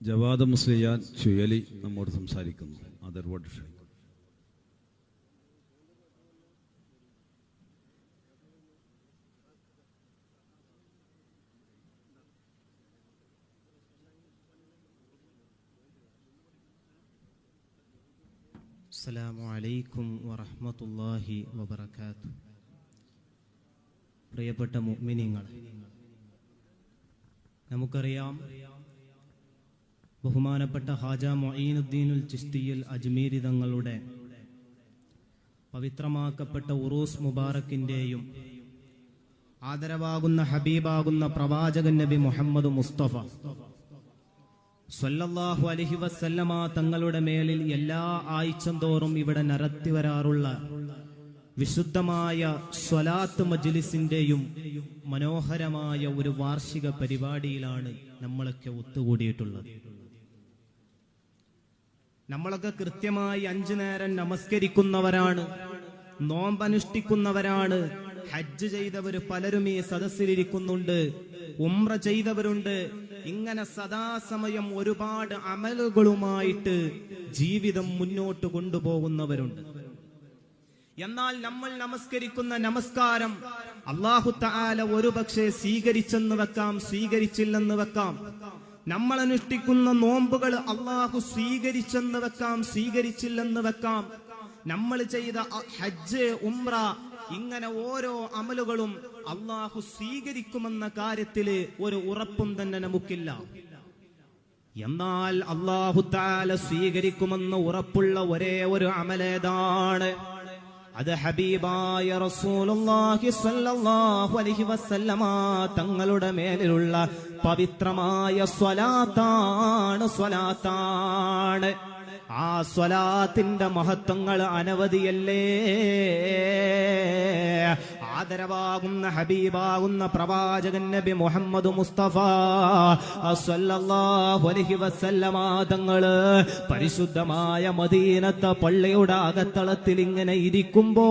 ജവാദ മുസ്ലിയാൻ ചുയലി നമ്മോട് സംസാരിക്കുന്നു. Other vote അസ്സലാമു അലൈക്കും വറഹ്മത്തുള്ളാഹി പ്രിയപ്പെട്ട മുഅ്മിനീങ്ങൾ നമുക്കറിയാം ബഹുമാനപ്പെട്ട ഹാജ മൊയ്നുദ്ദീനുൽ ചിസ്തിയിൽ അജ്മീരി തങ്ങളുടെ പവിത്രമാക്കപ്പെട്ട ഉറൂസ് മുബാറക്കിന്റെയും ആദരവാകുന്ന ഹബീബാകുന്ന പ്രവാചകൻ നബി മുഹമ്മദ് മുസ്തഫ സ്വല്ലല്ലാഹു അലഹി വസല്ലമ തങ്ങളുടെ മേലിൽ എല്ലാ ആഴ്ചം തോറും ഇവിടെ നിരത്തി വരാറുള്ള വിശുദ്ധമായ സ്വലാത്ത് മജ്ലിസിന്റെയും മനോഹരമായ ഒരു വാർഷിക പരിപാടിയിലാണ് നമ്മളൊക്കെ ഒത്തുകൂടിയിട്ടുള്ളത്. നമ്മളൊക്കെ കൃത്യമായി അഞ്ചു നേരം നമസ്കരിക്കുന്നവരാണ് നോമ്പനുഷ്ഠിക്കുന്നവരാണ് ഹജ്ജ് ചെയ്തവർ പലരും ഈ സദസ്സിലിരിക്കുന്നുണ്ട് ഉമ്ര ചെയ്തവരുണ്ട്. ഇങ്ങനെ സദാസമയം ഒരുപാട് അമലുകളുമായിട്ട് ജീവിതം മുന്നോട്ട് കൊണ്ടുപോകുന്നവരുണ്ട്. എന്നാൽ നമ്മൾ നമസ്കരിക്കുന്ന നമസ്കാരം അള്ളാഹു താല ഒരുപക്ഷെ സ്വീകരിച്ചെന്ന് വെക്കാം സ്വീകരിച്ചില്ലെന്ന് വെക്കാം. നമ്മൾ അനുഷ്ഠിക്കുന്ന നോമ്പുകൾ അള്ളാഹു സ്വീകരിച്ചെന്ന് വെക്കാം സ്വീകരിച്ചില്ലെന്ന് വെക്കാം. നമ്മൾ ചെയ്ത ഹജ്ജ് ഉംറ ഇങ്ങനെ ഓരോ അമലുകളും അള്ളാഹു സ്വീകരിക്കുമെന്ന കാര്യത്തിൽ ഒരു ഉറപ്പും തന്നെ നമുക്കില്ല. എന്നാൽ അള്ളാഹു താല സ്വീകരിക്കുമെന്ന് ഉറപ്പുള്ള ഒരേ ഒരു അമലേതാണ്. അത് ഹബീബായ റസൂലുള്ളാഹി സ്വല്ലല്ലാഹു അലൈഹി വസല്ലമ തങ്ങളുടെ മേലിലുള്ള പവിത്രമായ സ്വലാത്താണ് സ്വലാത്താണ്. ആ സ്വലാത്തിന്റെ മഹത്വങ്ങൾ അനവധിയല്ലേ? ആദരവാകുന്ന ഹബീബാകുന്ന പ്രവാചകൻ നബി മുഹമ്മദ് മുസ്തഫ അലൈഹി പരിശുദ്ധമായ മദീനത്തെ പള്ളിയുടെ അകത്തളത്തിൽ ഇങ്ങനെ ഇരിക്കുമ്പോ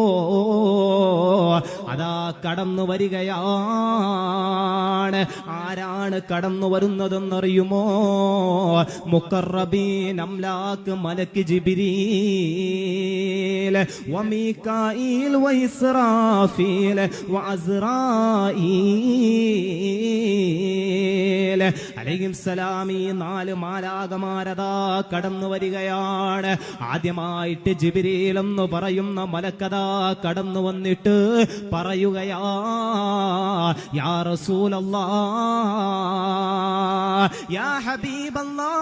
അതാ കടന്നു വരികയാണ്. ആരാണ് കടന്നു വരുന്നതെന്നറിയുമോ? മുക്കറബീൻ അംലാക്ക് മലക്ക് ജിബിരീൽ വമീകായിൽ വൈസ്രാഫീൽ വഅസ്റായീൽ അലൈഹിം സലാം ഈ നാല് മാലാകമാരതാ കടന്നു വരികയാണ്. ആദ്യമായിട്ട് ജിബിരീൽ എന്ന് പറയുന്ന മലക്കഥാ കടന്നു വന്നിട്ട് പറയുകയാ യാ റസൂലല്ലാ യാ ഹബീബല്ലാ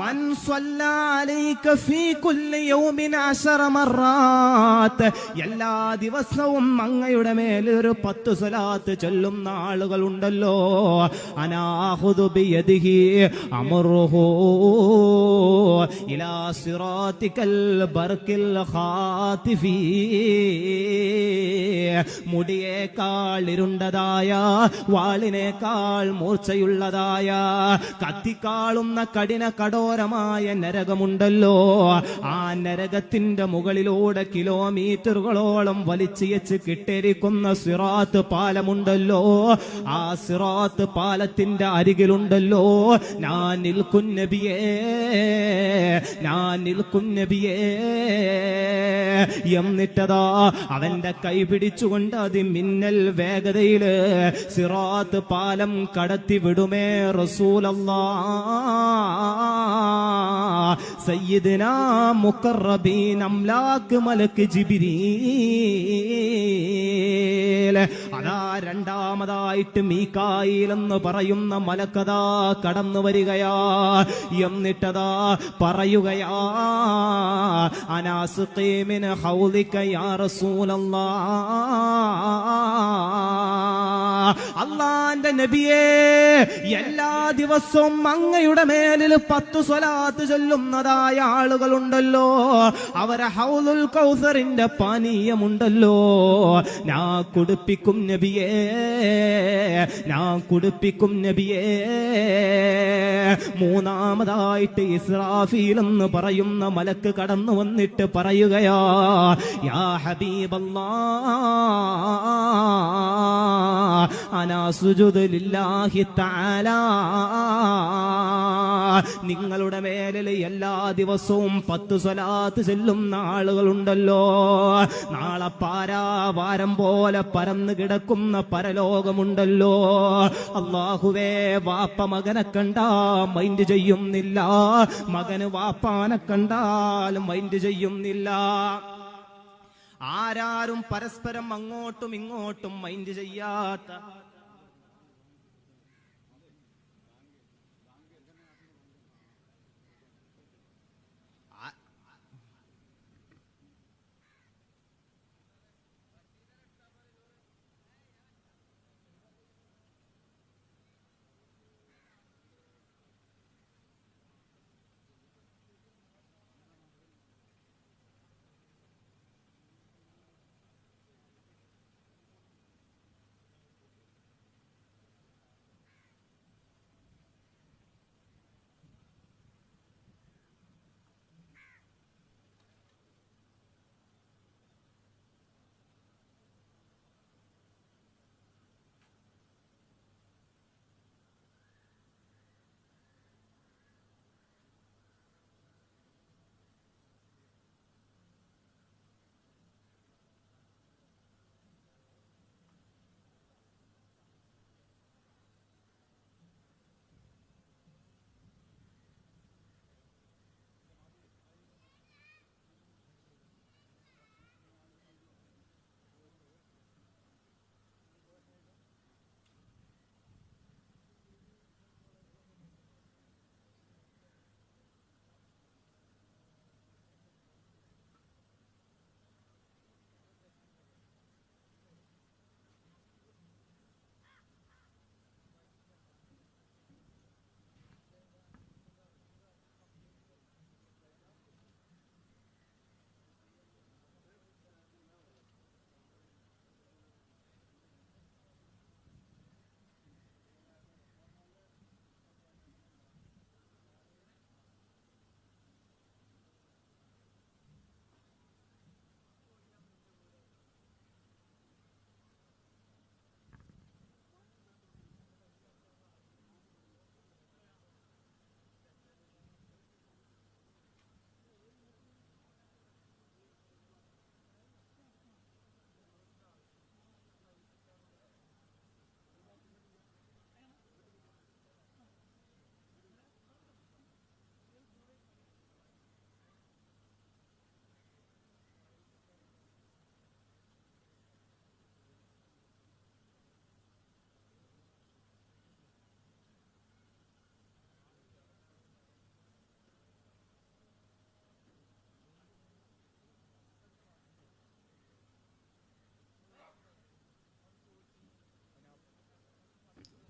മൻ എല്ലാ ദിവസവും അങ്ങയുടെ മേൽ ഒരു പത്ത് സ്വലാത്ത് ചൊല്ലുന്ന ആളുകളുണ്ടല്ലോ. അനാഹുദു ബിയദിഹി അമറുഹു ഇലാ സിറാത്തിക്കൽ ബർക്കിൽ ഖാതിഫി മുടിയേക്കാൾ ഇരുണ്ടതായ വാളിനേക്കാൾ മൂർച്ചയുള്ളതായ കത്തിക്കാളുന്ന കഠിന കടോരമായ നരകമുണ്ടല്ലോ. ആ നരകത്തിന്റെ മുകളിലൂടെ കിലോമീറ്ററുകളോളം വലിച്ചിയച്ച് കിട്ടിരിക്കുന്ന സിറാത്ത് പാലമുണ്ടല്ലോ. ആ സിറാത്ത് പാലത്തിന്റെ അരികിലുണ്ടല്ലോ. ഞാൻ നിൽക്കും നബിയേ. ഞാൻ നിൽക്കും നബിയേ എന്നിട്ടതാ അവന്റെ കൈ പിടിച്ചുകൊണ്ട് അത് മിന്നൽ വേഗതയിൽ സിറാത്ത് പാലം കടത്തി വിടുമേ റസൂലല്ലാ സയ്യിദിന മുക്കറബീൻ അംലാക്ക് മലക്ക് ജിബിരീൽ. അതാ രണ്ടാമതായിട്ട് മീക്കായിൽ എന്ന് പറയുന്ന മലക്കഥാ കടന്നു വരികയാ. എന്നിട്ടതാ പറയുകയാ അനാസ് ഖീമിന് ഹൗദിക യാ റസൂലല്ലാ. അള്ളാന്റെ നബിയേ എല്ലാ ദിവസവും അങ്ങയുടെ മേലിൽ പത്ത് സ്വലാത്ത് ചൊല്ലുന്നതായ ആളുകളുണ്ടല്ലോ. അവരെ ഹൗലുൽ കൗസറിന്റെ പാനീയമുണ്ടല്ലോ. ഞാൻ കുടിപ്പിക്കും നബിയേ ഞാൻ കുടിപ്പിക്കും നബിയേ. മൂന്നാമതായിട്ട് ഇസ്രാഫീൽ എന്ന് പറയുന്ന മലക്ക് കടന്നു വന്നിട്ട് പറയുകയാ യാ ഹബീബല്ലാ നിങ്ങളുടെ മേലിൽ എല്ലാ ദിവസവും പത്ത് സ്വലാത്ത് ചെല്ലുന്ന ആളുകളുണ്ടല്ലോ നാളെ പാരാവാരം പോലെ പരന്ന് കിടക്കുന്ന പരലോകമുണ്ടല്ലോ. അള്ളാഹുവേ വാപ്പ മകനെ കണ്ടാ മൈൻഡ് ചെയ്യുന്നില്ല. മകന് വാപ്പാനെ കണ്ടാലും മൈൻഡ് ചെയ്യുന്നില്ല. ആരാരും പരസ്പരം അങ്ങോട്ടും ഇങ്ങോട്ടും മൈൻഡ് ചെയ്യാത്ത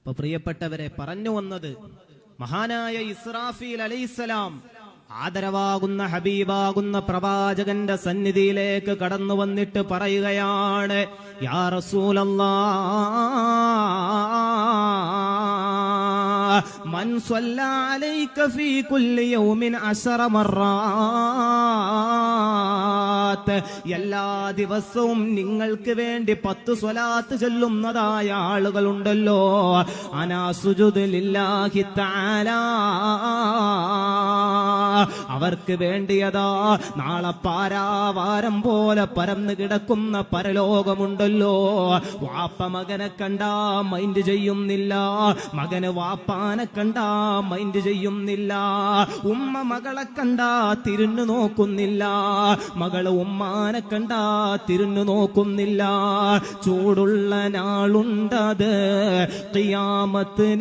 അപ്പൊ പ്രിയപ്പെട്ടവരെ പറഞ്ഞു വന്നത് മഹാനായ ഇസ്രാഫീൽ അലൈസലാം ആദരവാകുന്ന ഹബീബാകുന്ന പ്രവാചകന്റെ സന്നിധിയിലേക്ക് കടന്നു വന്നിട്ട് പറയുകയാണ് യാ റസൂലല്ലാ മൻ സ്വല്ല അലൈക ഫീ അശറ മർറാത്ത് എല്ലാ ദിവസവും നിങ്ങൾക്ക് വേണ്ടി പത്ത് സ്വലാത്ത് ചൊല്ലുന്നതായ ആളുകളുണ്ടല്ലോ. അനാസുജുദ് ലില്ലാഹി തആല. അവർക്ക് വേണ്ടിയതാ. നാളെ പാരാവാരം പോലെ പരന്നു കിടക്കുന്ന പരലോകമുണ്ടല്ലോ. വാപ്പ മകനെ കണ്ടാ മൈൻഡ് ചെയ്യുന്നില്ല. മകന് വാപ്പാനെ കണ്ടാ മൈൻഡ് ചെയ്യുന്നില്ല. ഉമ്മ മകളെ കണ്ടാ തിരിഞ്ഞു നോക്കുന്നില്ല. മകൾ ഉമ്മാനെ കണ്ടാ തിരിഞ്ഞു നോക്കുന്നില്ല. ചൂടുള്ള നാളുണ്ടത്. ഖിയാമത്ത്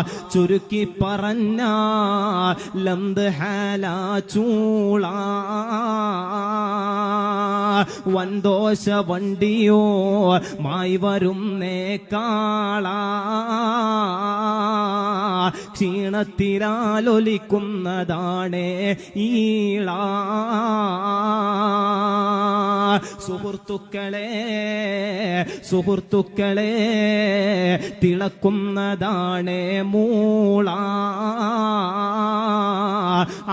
on. ചുരുക്കി പറഞ്ഞ ലന്ത് ഹാല ചൂള വൻദോശ വണ്ടിയോ മായി വരുന്നേ കാള ക്ഷീണത്തിലാലൊലിക്കുന്നതാണ് ഈള സുഹൃത്തുക്കളെ സുഹൃത്തുക്കളെ തിളക്കുന്നതാണ് മൂള.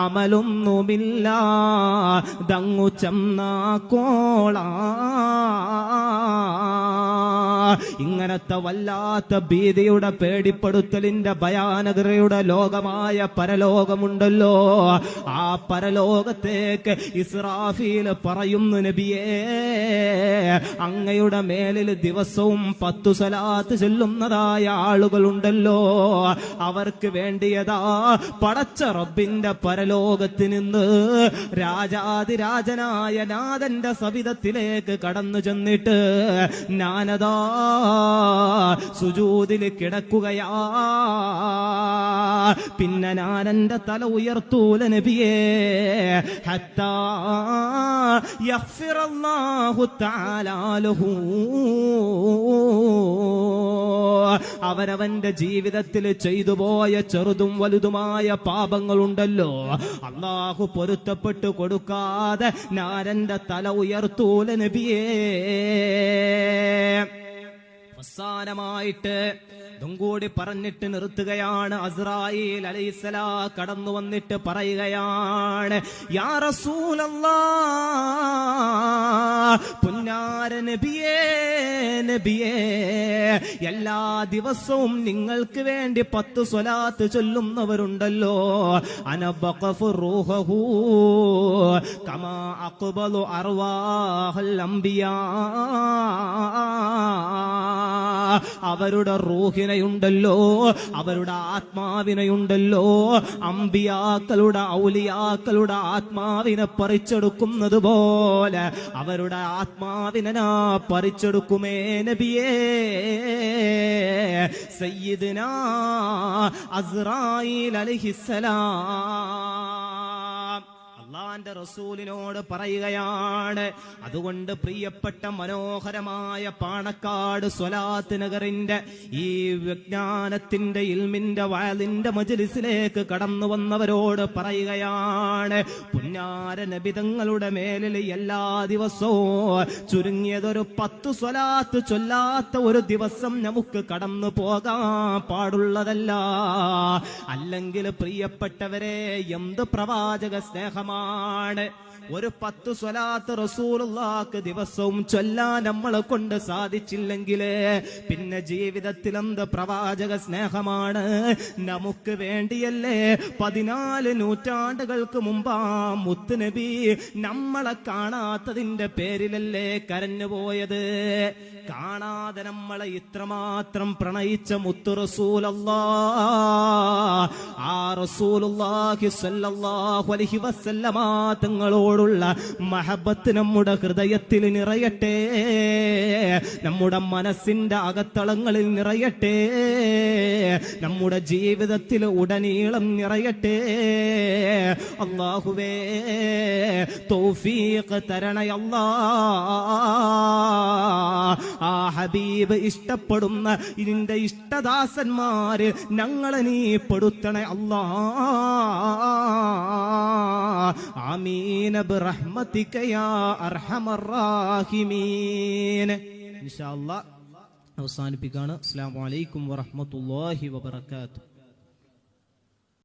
അമലൊന്നുമില്ല ദങ്ങു ചെന്നാക്കോള ഇങ്ങനത്തെ വല്ലാത്ത ഭീതിയുടെ പേടിപ്പെടുത്തലിന്റെ ഭയാനകരയുടെ ലോകമായ പരലോകമുണ്ടല്ലോ. ആ പരലോകത്തേക്ക് ഇസ്രാഫീൽ പറയുന്നു നബിയേ അങ്ങയുടെ മേലിൽ ദിവസവും പത്തു സലാത്ത് ചെല്ലുന്നതായ ആളുകളുണ്ടല്ലോ. അവർക്ക് വേണ്ടിയതാ പടച്ച റബ്ബിന്റെ പരലോകത്ത് നിന്ന് രാജാതിരാജനായ നാഥന്റെ സവിധത്തിലേക്ക് കടന്നു ചെന്നിട്ട് ഞാനതാ സുജൂതിൽ കിടക്കുകയാ. പിന്നെ ഞാൻ തല ഉയർത്തൂല നബിയേ. അവരവന്റെ ജീവിതത്തിൽ ചെയ്തു പോയ ചെറുതും വലുതുമായ പാപങ്ങളുണ്ടല്ലോ. അള്ളാഹു പൊരുത്തപ്പെട്ടു കൊടുക്കാതെ നാരന്റെ തല ഉയർത്തൂലെ നബിയേ. അവസാനമായിട്ട് ഇതും കൂടി പറഞ്ഞിട്ട് നിർത്തുകയാണ് അസ്രായേൽ അലൈസല കടന്നു വന്നിട്ട് പറയുകയാണ് യാ പുന്നാര നബിയേ നബിയേ എല്ലാ ദിവസവും നിങ്ങൾക്ക് വേണ്ടി പത്ത് സ്വലാത്ത് ചൊല്ലുന്നവരുണ്ടല്ലോ. അനബഖഫു റൂഹഹു കമാ അഖ്ബലു അർവാഹൽ അവരുടെ റൂഹിനെയുണ്ടല്ലോ അവരുടെ ആത്മാവിനെയുണ്ടല്ലോ. അമ്പിയാക്കളുടെ ഔലിയാക്കളുടെ ആത്മാവിനെ പറിച്ചെടുക്കുന്നത് പോലെ അവരുടെ ആത്മാവിനെ പറിച്ചെടുക്കുമേ നബിയേ. സയ്യിദിന അസ്രായിൽ അലൈഹിസ്സലാം. അള്ളാന്റെ റസൂലിനോട് പറയുകയാണ്. അതുകൊണ്ട് പ്രിയപ്പെട്ട മനോഹരമായ പാണക്കാട് സ്വലാത്ത് നഗറിന്റെ ഈ വിജ്ഞാനത്തിന്റെ ഇൽമിന്റെ വയലിന്റെ മജലിസിലേക്ക് കടന്നു വന്നവരോട് പറയുകയാണ്. പുന്നാര നബിതങ്ങളുടെ മേലിൽ എല്ലാ ദിവസവും ചുരുങ്ങിയതൊരു പത്ത് സ്വലാത്ത് ചൊല്ലാത്ത ഒരു ദിവസം നമുക്ക് കടന്നു പോകാൻ പാടുള്ളതല്ല. അല്ലെങ്കിൽ പ്രിയപ്പെട്ടവരെ എന്ത് പ്രവാചക സ്നേഹമാണ് ആണ് ഒരു പത്ത് സ്വലാത്ത് റസൂലുള്ളാക്ക് ദിവസവും ചൊല്ലാൻ നമ്മളെ കൊണ്ട് സാധിച്ചില്ലെങ്കിൽ പിന്നെ ജീവിതത്തിൽ എന്ത് പ്രവാചക സ്നേഹമാണ്? നമുക്ക് വേണ്ടിയല്ലേ പതിനാല് നൂറ്റാണ്ടുകൾക്ക് മുമ്പാ മുത്തുനബി നമ്മളെ കാണാത്തതിന്റെ പേരിലല്ലേ കരഞ്ഞുപോയത് കാണാതെ നമ്മളെ ഇത്രമാത്രം പ്രണയിച്ച മുത്തു റസൂലല്ലാ ആ റസൂലുള്ളാഹി സല്ലല്ലാഹു അലൈഹി വസല്ലമ തങ്ങളോടുള്ള മഹബത്ത് നമ്മുടെ ഹൃദയത്തിൽ നിറയട്ടെ. നമ്മുടെ മനസ്സിന്റെ അകത്തളങ്ങളിൽ നിറയട്ടെ. നമ്മുടെ ജീവിതത്തിൽ ഉടനീളം നിറയട്ടെ. അള്ളാഹുവേ തൗഫീഖ് തരണയല്ലാ ആ ഹബീബ് ഇഷ്ടപ്പെടുന്ന ഇതിന്റെ ഇഷ്ടദാസന്മാര് ഞങ്ങളെ നീ പെടുത്തണേ അല്ലാ ആമീന ബിറഹ്മതിക യാ അർഹമർ റാഹിമീൻ ഇൻഷാ അല്ലാ അവസാനിപ്പിക്കാണ് അസ്സലാമു അലൈക്കും വറഹ്മത്തുള്ളാഹി വബറകാതുഹു.